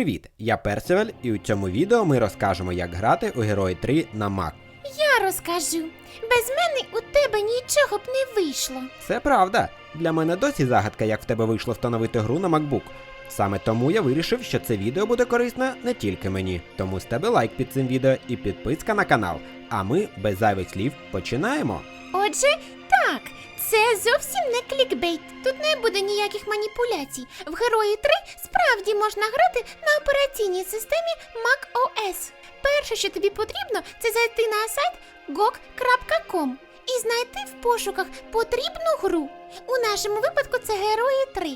Привіт! Я Персиваль, і у цьому відео ми розкажемо, як грати у Герої 3 на Mac. Я розкажу. Без мене у тебе нічого б не вийшло. Це правда. Для мене досі загадка, як в тебе вийшло встановити гру на MacBook. Саме тому я вирішив, що це відео буде корисне не тільки мені. Тому з тебе лайк під цим відео і підписка на канал. А ми без зайвих слів починаємо. Отже, так, це зовсім не клікбейт. Тут не буде ніяких маніпуляцій. В Герої 3 справді можна грати на операційній системі Mac OS. Перше, що тобі потрібно, це зайти на сайт gog.com і знайти в пошуках потрібну гру. У нашому випадку це Герої 3.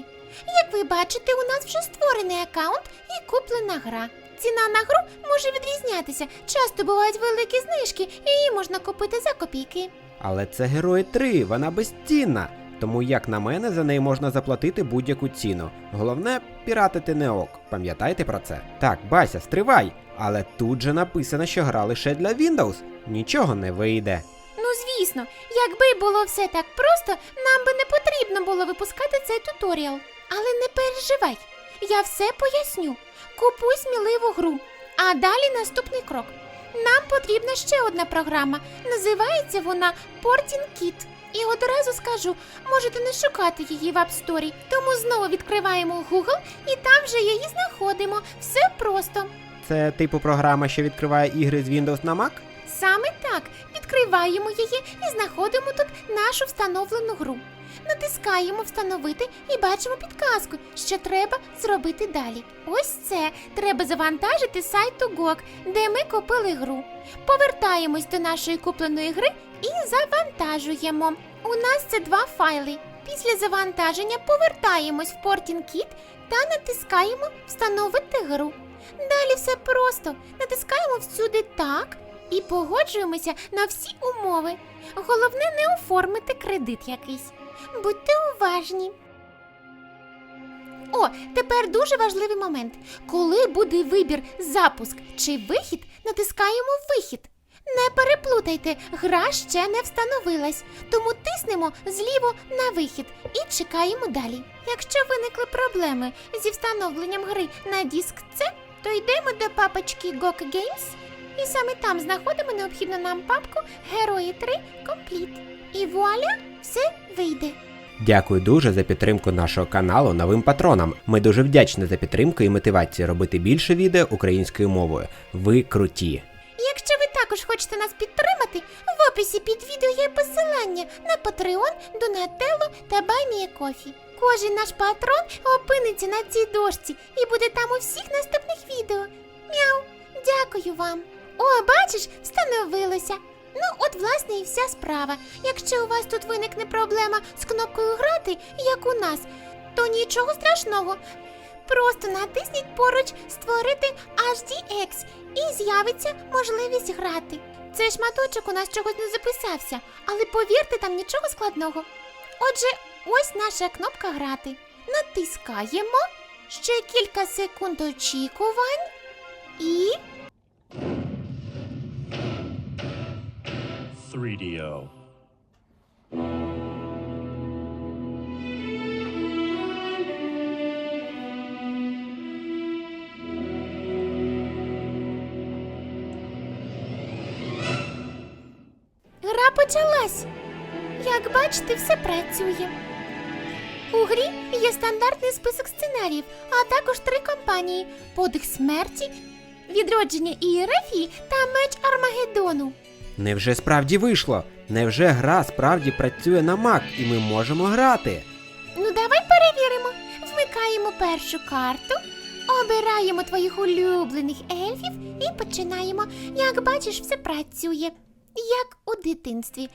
Як ви бачите, у нас вже створений аккаунт і куплена гра. Ціна на гру може відрізнятися. Часто бувають великі знижки, і її можна купити за копійки. Але це Герої 3, вона безцінна. Тому, як на мене, за неї можна заплатити будь-яку ціну. Головне, піратити не ок. Пам'ятайте про це. Так, Бася, стривай. Але тут же написано, що гра лише для Windows. Нічого не вийде. Ну, звісно, якби було все так просто, нам би не потрібно було випускати цей туторіал. Але не переживай, я все поясню. Купуй сміливу гру. А далі наступний крок. Нам потрібна ще одна програма. Називається вона Porting Kit. І одразу скажу, можете не шукати її в App Store. Тому знову відкриваємо Google і там же її знаходимо. Все просто. Це типу програма, що відкриває ігри з Windows на Mac? Саме так. Відкриваємо її і знаходимо тут нашу встановлену гру. Натискаємо встановити і бачимо підказку, що треба зробити далі. Ось це треба завантажити сайту GOG, де ми купили гру. Повертаємось до нашої купленої гри і завантажуємо. У нас це два файли. Після завантаження повертаємось в Porting та натискаємо Встановити гру. Далі все просто. Натискаємо всюди так і погоджуємося на всі умови. Головне не оформити кредит якийсь. Будьте уважні. О, тепер дуже важливий момент. Коли буде вибір запуск чи вихід, натискаємо вихід. Не переплутайте, гра ще не встановилась, тому тиснемо зліво на вихід і чекаємо далі. Якщо виникли проблеми зі встановленням гри на диск C, то йдемо до папочки GOG Games і саме там знаходимо необхідну нам папку Герої 3 Complete. І вуаля, все вийде. Дякую дуже за підтримку нашого каналу новим патронам. Ми дуже вдячні за підтримку і мотивацію робити більше відео українською мовою. Ви круті. Також хочете нас підтримати, в описі під відео є посилання на Patreon, Donatello та BuyMeACoffee. Кожен наш патрон опиниться на цій дошці і буде там у всіх наступних відео. Мяу, дякую вам. О, бачиш, встановилося. Ну, от власне і вся справа. Якщо у вас тут виникне проблема з кнопкою грати, як у нас, то нічого страшного. Просто натисніть поруч Створити HDX і з'явиться можливість грати. Цей шматочок у нас чогось не записався, але повірте, там нічого складного. Отже, ось наша кнопка грати. Натискаємо. Ще кілька секунд очікувань. І 3DO. Гра почалась. Як бачите, все працює. У грі є стандартний список сценаріїв, а також три компанії: Подих смерті, відродження Ієрефії та меч Армагеддону. Невже справді вийшло? Невже гра справді працює на Mac і ми можемо грати? Ну, давай перевіримо. Вмикаємо першу карту, обираємо твоїх улюблених ельфів і починаємо. Як бачиш, все працює. Як у дитинстві.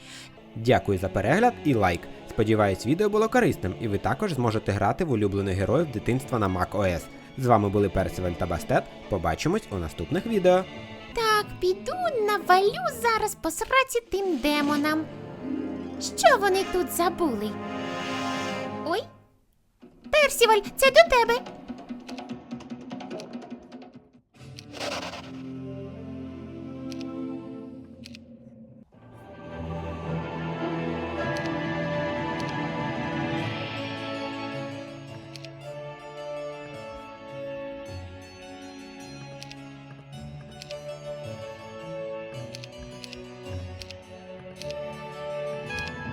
Дякую за перегляд і лайк. Сподіваюсь, відео було корисним, і ви також зможете грати в улюблених героїв дитинства на Mac OS. З вами були Персиваль та Бастет. Побачимось у наступних відео. Так, піду навалю зараз по сраці тим демонам. Що вони тут забули? Ой. Персіваль, це до тебе.